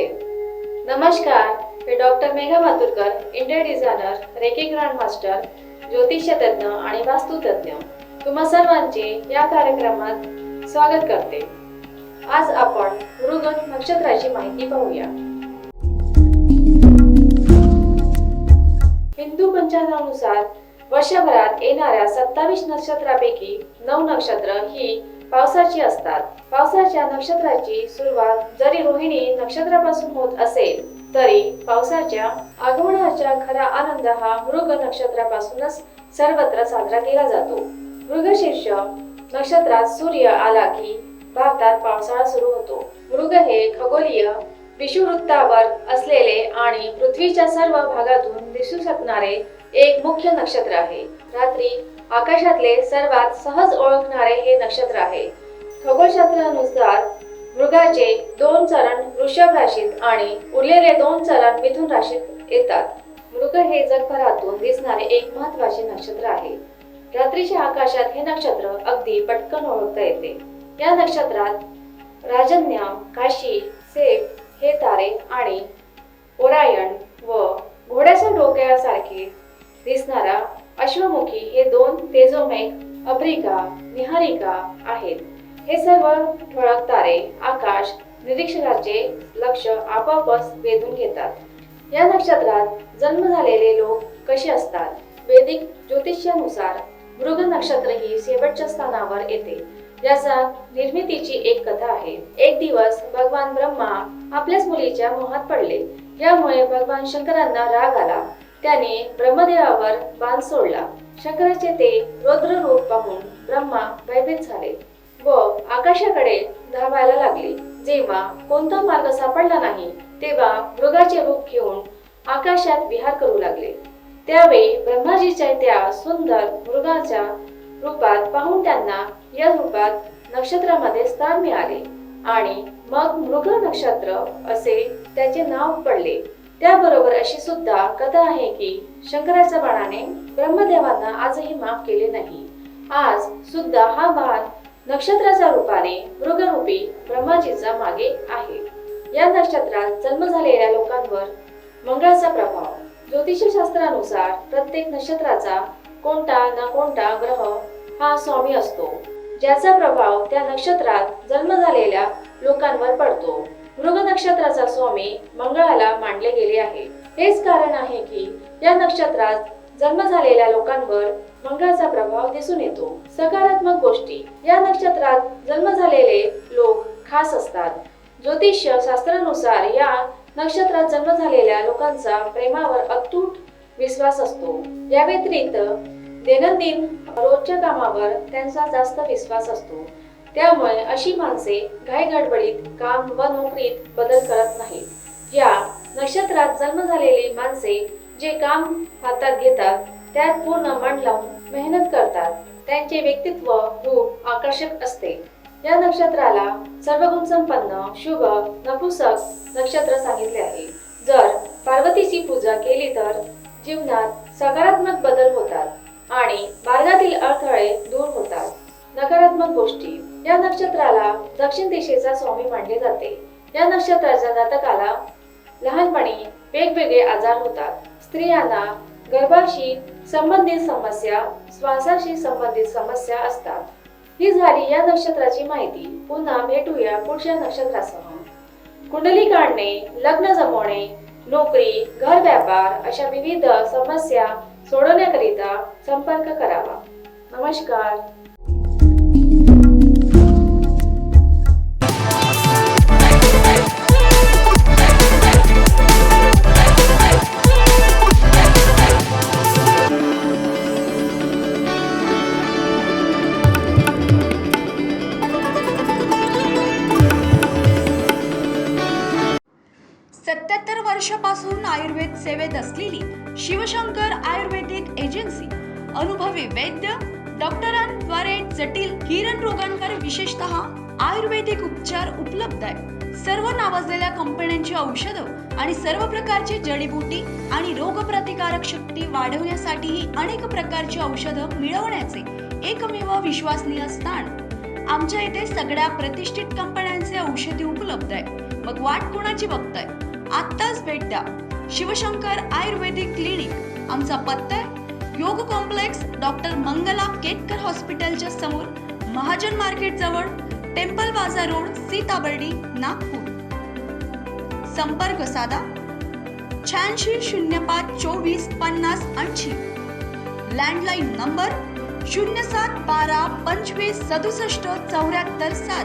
आहे. नमस्कार मी doctor Megha Maturkar India designer reiki grand master ज्योतिषतज्ञ आणि वास्तुतज्ञ. तुम्हा सर्वांचे या कार्यक्रमात स्वागत करते. आज आपण मृग नक्षत्राची माहिती पाहूया. हिंदू पंचांगानुसार वर्षभरात येणाऱ्या सत्तावीस नक्षत्रापैकी नऊ नक्षत्र ही पावसाची असतात. पावसाच्या नक्षत्राची सुरुवात जरी रोहिणी नक्षत्रापासून होत असेल तरी पावसाच्या आगमनाचा खरा आनंद हा मृग नक्षत्रापासूनच सर्वत्र साजरा केला जातो. मृगशीर्ष नक्षत्रात सूर्य आला की भारतात पावसाळा सुरू होतो. मृग हे खगोलीय विषुवृत्तावर असलेले आणि पृथ्वीच्या सर्व भागातून दिसू शकणारे एक मुख्य नक्षत्र आहे. रात्री आकाशातले सर्वात सहज ओळखणारे हे नक्षत्र आहे. खगोलशास्त्रानुसार मृगाचे दोन चरण वृषभ राशीत आणि उरलेले दोन चरण मिथुन राशीत येतात. मृग हे जगभरातून दिसणारे एक महत्त्वाचे नक्षत्र आहे. रात्रीच्या आकाशात हे नक्षत्र अगदी पटकन ओळखता येते. या नक्षत्रात राजन्या काशी सेफ हे तारे आणि ओरायण व घोड्याच्या डोक्यासारखे दिसणारा अश्वमुखी हे दोन तेजोमेघ अप्रिका निहारिका आहेत. हे सर्व ठळक तारे आकाश निरीक्षकाचे लक्ष आपोआपच वेधून घेतात. या नक्षत्रात जन्म झालेले लोक कसे असतात? वैदिक ज्योतिष्यानुसार मृग नक्षत्र ही शेवटच्या स्थानावर येते. याचा निर्मितीची एक कथा आहे. एक दिवस भगवान ब्रह्मा आपल्याच मुलीच्या मोहात पडले. यामुळे भगवान शंकरांना राग आला. त्याने ब्रह्मदेवावर बाण सोडला. शंकराचे ते रुद्र रूप पाहून ब्रह्मा भयभीत झाले व आकाशाकडे धावायला लागले. जेव्हा कोणता मार्ग सापडला नाही तेव्हा मृगाचे रूप घेऊन आकाशात विहार करू लागले. त्यावेळी ब्रह्माजीच्या त्या सुंदर मृगाच्या रूपात पाहून त्यांना या रूपात नक्षत्रामध्ये स्थान मिळाले आणि मग मृग नक्षत्र असे त्याचे नाव पडले. त्याबरोबर अशी सुद्धा कथा आहे की शंकराच्या बाणाने ब्रह्मदेवांना आजही माफ केले नाही. आज सुद्धा हा बाण नक्षत्राच्या रूपाने मृगरूपी ब्रह्माजीचा मागे आहे. या नक्षत्रात जन्म झालेल्या लोकांवर मंगळाचा प्रभाव. ज्योतिषशास्त्रानुसार प्रत्येक नक्षत्राचा कोणता ना कोणता ग्रह हा स्वामी असतो. ज्याचा प्रभाव त्या नक्षत्रात जन्म झालेल्या लोकांवर पडतो. मृग नक्षत्राचा स्वामी मंगळाला मानले गेले आहे. हेच कारण आहे की या नक्षत्रात जन्म झालेल्या लोकांवर मंगळाचा प्रभाव दिसून येतो. सकारात्मक गोष्टी. या नक्षत्रात जन्म झालेले लोक खास असतात. ज्योतिष शास्त्रानुसार या नक्षत्रात जन्म झालेल्या लोकांचा प्रेमावर अतूट विश्वास असतो. या व्यतिरिक्त दैनंदिन रोजच्या कामावर त्यांचा जास्त विश्वास असतो. त्यामुळे अशी माणसे घाईगडबडीत काम व नोकरीत बदल करत नाहीत. या नक्षत्रात जन्म झालेली माणसे जे काम हातात घेतात त्यात पूर्ण मन लावून मेहनत करतात. त्यांचे व्यक्तित्व खूप आकर्षक असते. या नक्षत्राला सर्व गुणसंपन्न शुभ नपुसक नक्षत्र सांगितले आहे. जर पार्वतीची पूजा केली तर जीवनात सकारात्मक बदल होतात आणि मार्गातील अडथळे दूर होतात. नकारात्मक गोष्टी या नक्षत्राला दक्षिण दिशेचा स्वामी मानले जाते. या नक्षत्राच्या जातकाला लहानपणी वेगवेगळे आजार होतात. स्त्रियांना गर्भाशी संबंधित समस्या श्वासाशी संबंधित समस्या असतात. ही झाली या नक्षत्राची माहिती. पुन्हा भेटूया पुढच्या नक्षत्रासह. कुंडली काढणे लग्न जमवणे नोकरी घर व्यापार अशा विविध समस्या सोडवण्याकरिता संपर्क करावा. नमस्कार. वर्षापासून आयुर्वेद सेवेत असलेली शिवशंकर आयुर्वेदिक एजन्सी अनुभवी वैद्य डॉक्टरांद्वारे जटिल किरण रोगांवर विशेषतः आयुर्वेदिक उपचार उपलब्ध आहे सर्व नावाजलेल्या कंपन्यांची औषधं आणि सर्व प्रकारची जडीबुटी आणि रोगप्रतिकारक शक्ती वाढवण्यासाठीही अनेक प्रकारची औषधं मिळवण्याचे एकमेव विश्वसनीय स्थान. आमच्या इथे सगळ्या प्रतिष्ठित कंपन्यांचे औषधी उपलब्ध आहे मग वाट कोणाची बघताय? आत्ताच भेट द्या. शिवशंकर आयुर्वेदिक क्लिनिक आमचा पत्ता योग कॉम्प्लेक्स डॉक्टर मंगला केतकर हॉस्पिटलच्या समोर महाजन मार्केट जवळ टेम्पल बाजार रोड सीताबर्डी नागपूर. संपर्क साधा शहाऐंशी शून्य पाच चोवीस पन्नास ऐंशी. लँडलाईन नंबर शून्य सात बारा पंचवीस सदुसष्ट चौऱ्याहत्तर सात.